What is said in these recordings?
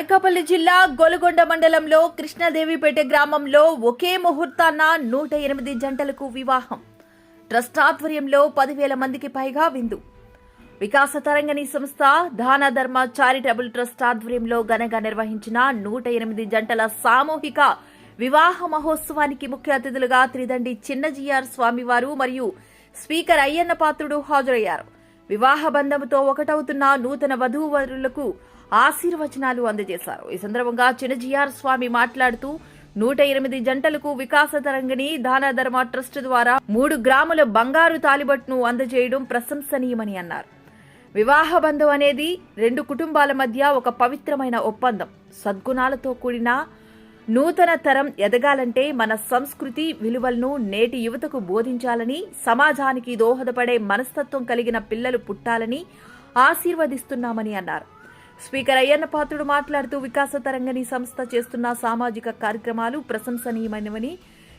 అనకాపల్లి జిల్లా గోలుగొండ మండలంలో కృష్ణదేవిపేట గ్రామంలో ఒకే ముహూర్తాన నూట ఎనిమిది జంటలకు వివాహం. ట్రస్ట్ ఆధ్వర్యంలో పదివేల మందికి పైగా విందు. వికాస తరంగని సంస్థ దాన ధర్మ చారిటబుల్ ట్రస్ట్ ఆధ్వర్యంలో ఘనంగా నిర్వహించిన నూట ఎనిమిది జంటల సామూహిక వివాహ మహోత్సవానికి ముఖ్య అతిథులుగా త్రిదండి చిన్నజీఆర్ స్వామివారు మరియు స్పీకర్ అయ్యన్న పాత్రుడు హాజరయ్యారు. వివాహ బంధముతో ఒకటవుతున్న నూతన వధూవరులకు ఆశీర్వచనాలు అందజేశారు. ఈ సందర్భంగా చిన్నజీఆర్ స్వామి మాట్లాడుతూ నూట ఎనిమిది జంటలకు వికాస తరంగిణి దాన ధర్మ ట్రస్ట్ ద్వారా మూడు గ్రాముల బంగారు తాలిబట్ను అందజేయడం ప్రశంసనీయమని అన్నారు. వివాహ బంధం అనేది రెండు కుటుంబాల మధ్య ఒక పవిత్రమైన ఒప్పందం. సద్గుణాలతో కూడిన నూతన తరం ఎదగాలంటే మన సంస్కృతి విలువలను నేటి యువతకు బోధించాలని సమాజానికి దోహదపడే మనస్తత్వం కలిగిన పిల్లలు పుట్టాలని ఆశీర్వదిస్తున్నామని అన్నారు. స్పీకర్ అయ్యన్న పాత్రుడు మాట్లాడుతూ వికాస తరంగని సంస్థ చేస్తున్న సామాజిక కార్యక్రమాలు ప్రశంసనీయమైనవని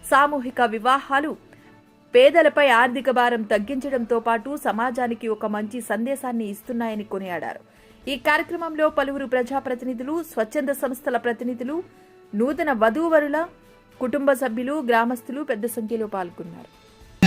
సామూహిక వివాహాలు పేదలపై ఆర్థిక భారం తగ్గించడంతో పాటు సమాజానికి ఒక మంచి సందేశాన్ని ఇస్తున్నాయని కొనియాడారు. ఈ కార్యక్రమంలో పలువురు ప్రజాప్రతినిధులు స్వచ్ఛంద సంస్థల ప్రతినిధులు నూతన వధూవరుల కుటుంబ సభ్యులు గ్రామస్తులు పెద్ద సంఖ్యలో పాల్గొన్నారు.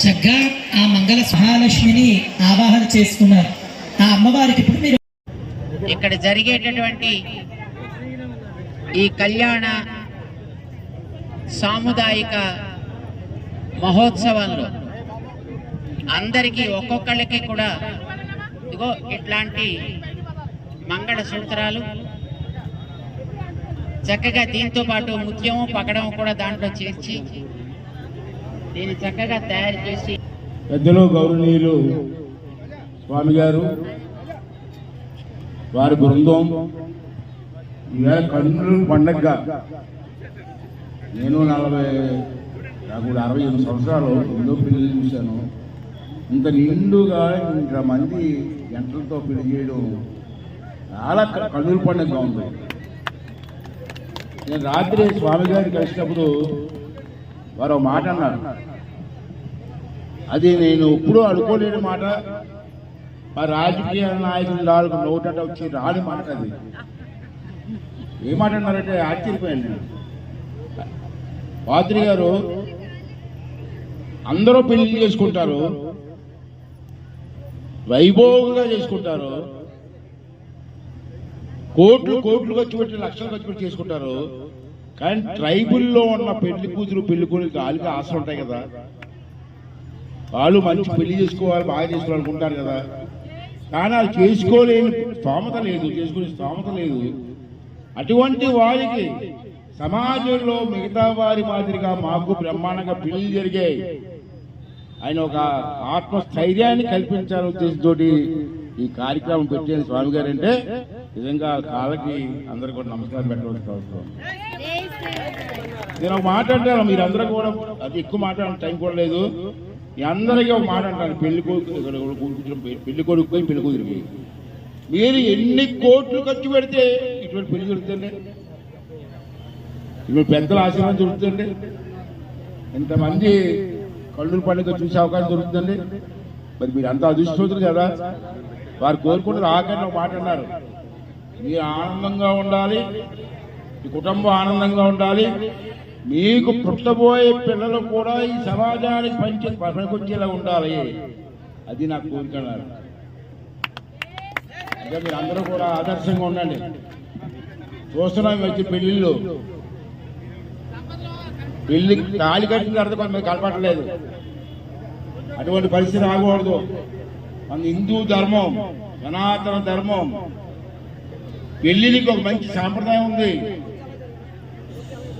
చక్కగా ఆ మంగళ మహాలక్ష్మిని ఆవాహన చేసుకున్నారు. ఆ అమ్మవారికి ఇప్పుడు మీరు ఇక్కడ జరిగేటటువంటి ఈ కళ్యాణ సాముదాయిక మహోత్సవంలో అందరికీ ఒక్కొక్కళ్ళకి కూడా ఇగో ఇట్లాంటి మంగళ సూత్రాలు చక్కగా దీంతో పాటు ముత్యము పగడం కూడా దాంట్లో చేర్చి దీన్ని చక్కగా తయారు చేసి పెద్దలు గౌరవనీయులు స్వామి గారు వారి బృందం ఈవేళ కన్నుల పండగగా నేను నలభై నాకు కూడా అరవై ఎనిమిది సంవత్సరాలు ఎన్నో పెళ్ళి చూశాను. ఇంత నిండుగా ఇంత మంది గంటలతో పెళ్ళి చేయడం చాలా క- కన్నుల పండుగగా ఉంది. నేను రాత్రి స్వామి గారిని కలిసినప్పుడు వారు మాట అన్నారు. అది నేను ఎప్పుడూ అనుకోలేని మాట. ఆ రాజకీయ నాయకులు నాలుగు నోటట వచ్చి రాని మాట అది. ఏ మాట అన్నారంటే ఆశ్చర్యపోయాను నేను. పాత్రి గారు అందరూ పెళ్ళి చేసుకుంటారు. వైభోగంగా చేసుకుంటారు. కోట్లు కోట్లు ఖర్చు పెట్టి లక్షలు ఖర్చు పెట్టి చేసుకుంటారు. కానీ ట్రైబుల్లో ఉన్న పెళ్ళి కూతురు పెళ్ళి కొడుకు వాళ్ళకి ఆశలు ఉంటాయి కదా. వాళ్ళు మంచి పెళ్ళి చేసుకోవాలి బాగా చేసుకోవాలనుకుంటారు కదా. కానీ వాళ్ళు చేసుకోలేని స్తోమత లేదు చేసుకునే స్తోమత లేదు. అటువంటి వారికి సమాజంలో మిగతా వారి మాదిరిగా మాకు బ్రహ్మాండంగా పెళ్ళి జరిగాయి ఆయన ఒక ఆత్మస్థైర్యాన్ని కల్పించాలని ఉద్దేశంతో ఈ కార్యక్రమం పెట్టిన స్వామి గారు అంటే నిజంగా కాళ్ళకి అందరు కూడా నమస్కారం పెట్టవలసిన అవసరం. నేను ఒక మాట అంటాను మీరందరూ కూడా అది ఎక్కువ మాట్లాడడం టైం కూడా లేదు. అందరికీ ఒక మాట అంటాను పెళ్ళి కొడుకు పెళ్ళి కొడుకు పెళ్ళి కూతురికి. మీరు ఎన్ని కోట్లు ఖర్చు పెడితే ఇటువంటి పెళ్ళి దొరుకుతుంది ఇప్పుడు పెద్దల ఆశీర్వాదం దొరుకుతుంది ఇంతమంది కళ్ళు పండుగ చూసే అవకాశం దొరుకుతుంది మరి మీరు అంత అదృష్టవంతులు కదా? వారు కోరుకుంటారు ఆఖరిని ఒక మాట అన్నారు. మీరు ఆనందంగా ఉండాలి మీ కుటుంబం ఆనందంగా ఉండాలి. మీకు పుట్టబోయే పిల్లలు కూడా ఈ సమాజానికి పంచి పనికొచ్చేలా ఉండాలి. అది నా కోరిక అంటే మీరు అందరూ కూడా ఆదర్శంగా ఉండండి. చూస్తున్నాం వచ్చి పెళ్ళిళ్ళు పెళ్ళి తాళి కట్టిన తర్వాత కొంతమంది కలపట్లేదు అటువంటి పరిస్థితి రాకూడదు. మన హిందూ ధర్మం సనాతన ధర్మం. పెళ్ళికి ఒక మంచి సాంప్రదాయం ఉంది.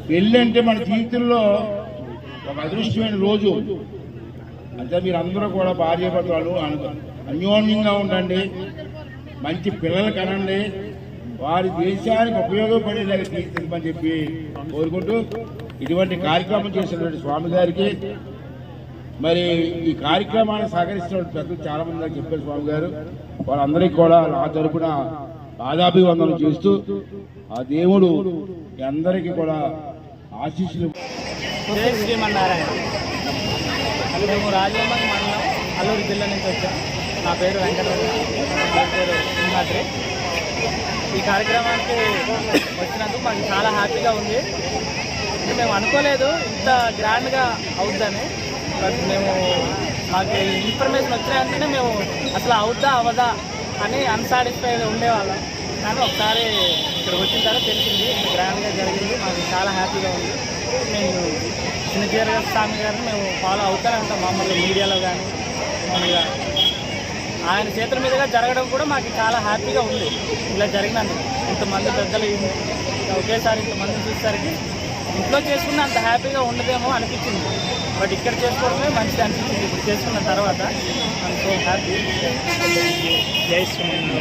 పెళ్ళి అంటే మన జీవితంలో ఒక అదృష్టమైన రోజు. అంటే మీరు అందరూ కూడా భార్య భర్తలు అన్యోన్యంగా ఉండండి. మంచి పిల్లలు కనండి. వారి దేశానికి ఉపయోగపడేలాగా తీర్చిదిద్దమని చెప్పి కోరుకుంటూ ఇటువంటి కార్యక్రమం చేసినటువంటి స్వామి గారికి మరి ఈ కార్యక్రమాన్ని సహకరిస్తున్న పెద్దలు చాలా మంది చెప్పారు స్వామి గారు వాళ్ళందరికీ కూడా నా తరపున పాదాభివందనం చేస్తూ ఆ దేవుడు అందరికీ కూడా ఆశీస్సులు శ్రీమన్నారాయణ. మేము రాజమండ్రి మండలం అల్లూరు జిల్లా నుంచి వచ్చాం. నా పేరు వెంకటరమణ. సింహాద్రి. ఈ కార్యక్రమానికి వచ్చినందుకు మాకు చాలా హ్యాపీగా ఉంది. అంటే మేము అనుకోలేదు ఇంత గ్రాండ్గా అవుద్దని. బట్ మేము మాకు ఇన్ఫర్మేషన్ వచ్చినాయంటేనే మేము అసలు అవుద్దా అవదా అని అన్సాటిస్ఫైడ్ ఉండేవాళ్ళం. కానీ ఒకసారి ఇక్కడికి వచ్చిన తర్వాత తెలిసింది గ్రాండ్గా జరిగింది మాకు చాలా హ్యాపీగా ఉంది. మేము చిన్నజీర స్వామి గారిని మేము ఫాలో అవుతూనే ఉంటాం మామూలుగా మీడియాలో కానీ మామూలుగా. ఆయన చేతుల మీదుగా జరగడం కూడా మాకు చాలా హ్యాపీగా ఉంది. ఇలా జరిగినందుకు. ఇంతమంది పెద్దలు ఒకేసారి ఇంతమందిని చూసేసరికి ఇంట్లో చేసుకున్న అంత హ్యాపీగా ఉండదేమో అనిపించింది. బట్ ఇక్కడ చేసుకోవడమే మంచిది అనిపించింది. ఇప్పుడు చేసుకున్న తర్వాత Estou errado. E é isso. Né?